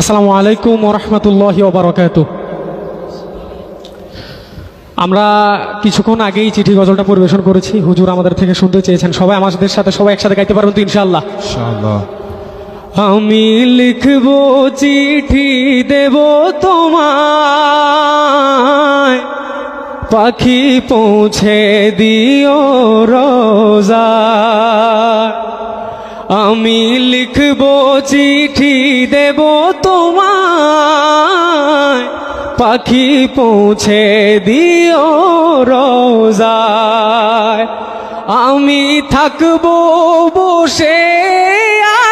আসসালামু আলাইকুম ওরহমতুল্লাহ ওবরাকাত আমরা কিছুক্ষণ আগেই চিঠি গজলটা পরিবেশন করেছি। হুজুর আমাদের থেকে শুনতে চেয়েছেন। সবাই আমাদের সাথে সবাই একসাথে গাইতে পারবেন তো ইনশাল্লাহ ইনশাআল্লাহ। আমি লিখব চিঠি দেব তোমায়। পাখি পৌঁছে দিও রোজা। আমি লিখব চিঠি দেব তোমায়। পাখি পৌঁছে দিও রোজায়। আমি থাকব বসে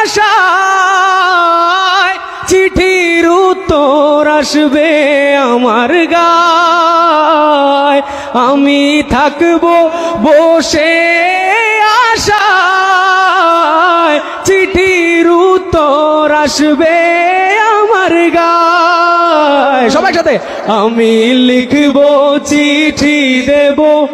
আশায়। চিঠির উত্তর আসবে আমার গায়। আমি থাকব বসে আসবে আমার গায়। সবাই সাথে আমি লিখব চিঠি দেবো।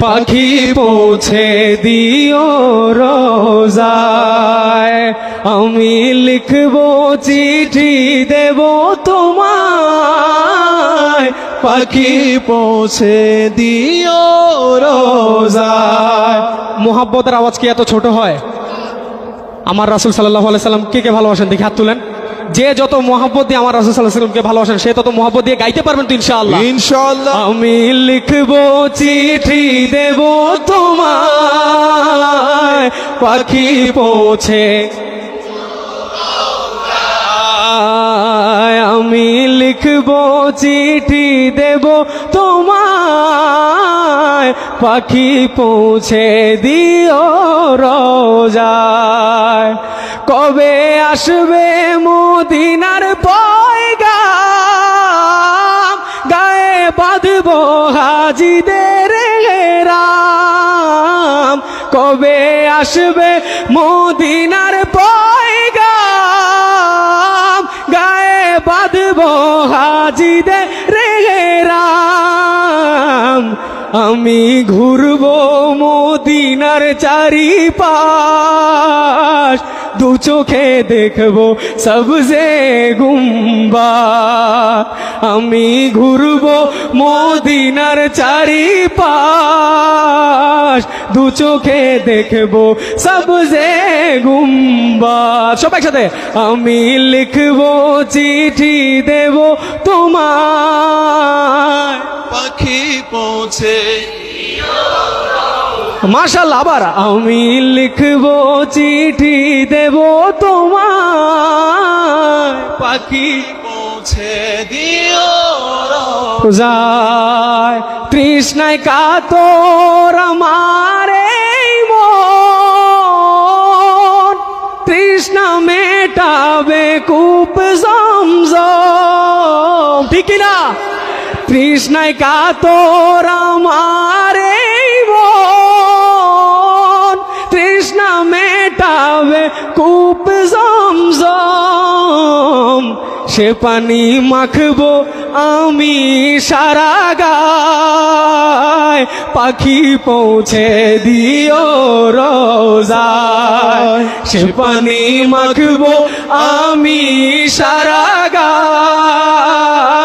পাখি পৌঁছে দিও রোজায়। আমি লিখব চিঠি দেব তোমায়। পাখি পৌঁছে দিও রোজায়। মোহাব্বতের আওয়াজ কি এত ছোট হয়? আমার রাসুল সাল্লাহ সাল্লাম কে কে ভালোবাসেন দেখে হাত তুলেন। যে যত মোহাব্বত দিয়ে আমার রাসুল সাল্লাহ সাল্লামকে ভালোবাসেন সে তত মোহাব্বত দিয়ে গাইতে পারবেন তো ইনশাআল্লাহ। ইনশাআল্লাহ। আমি লিখব চিঠি দেব তোমায় পাখি পৌঁছে। আমি লিখব চিঠি দেব তোমায় পাখি পৌঁছে দিও রোজায়। কবে আসবে মদিনার পয়গা গায়ে বাঁধব হাজিদের রাম। কবে আসবে মদিনার পয়গা গায়ে বাঁধব হাজিদের আমি ঘুরব মদিনার চারি পাশ দু চোখে দেখব সবজে গুম্বা। আমি ঘুরব মদিনার চারি পাশ দু চোখে দেখব সবজে গুম্বা। সবাই সাথে আমি লিখব চিঠি দেব তোমার পাখি পৌঁছে। মাশাল্লাহ আবার আমি লিখব চিঠি দেব তোমার পাখি পৌঁছে দিও যায় তৃষ্ণায় কাতর আমার তৃষ্ণা মেটাবে কূপ জমজম। ঠিক না তৃষ্ণায় কাতর আমার এই মেটাবে কূপ জমজম। সে পানি মাখবো আমি সারা গায়। পাখি পৌঁছে দিও রোজায়। সে পানি মাখবো আমি সারা গায়।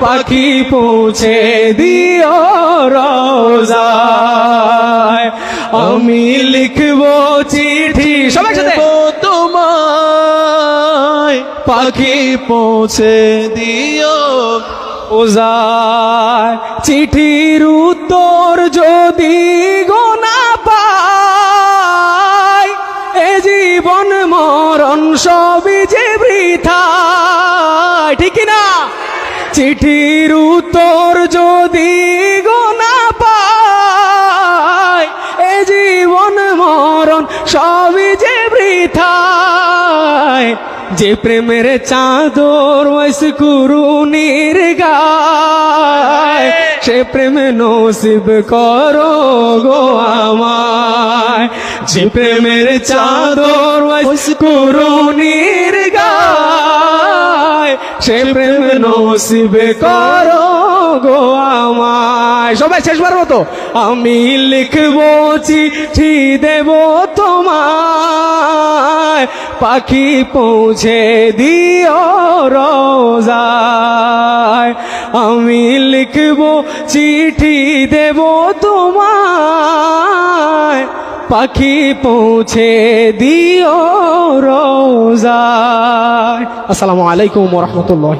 পাখি পৌঁছে দিও রোজায়। আমি লিখব চিঠি সবাই সাথে তোমায়। পাখি পৌঁছে দিও ওজায় চিঠির উত্তর যদি চিঠির উত্তর যদি গোনা পায়, এ জীবন মরণ সবই যে বৃথায়। যে প্রেমের চাদর ওয়াইস কুরুনির গায়, সে প্রেমে নসিব করো গো আমায়। যে প্রেমের চাদর ওয়াইস কুরুনির গায় সে প্রেম নসিব করো গো আমায়। সবাই শেষবার মতো। আমি লিখব চিঠি দেব তোমায়। পাখি পৌঁছে দিও রোজায়। আমি লিখব চিঠি দেব তোমায়। পাখি পৌঁছে দিও রোজা আসসালামু আলাইকুম রহমতুল্লাহ।